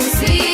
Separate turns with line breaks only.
світ.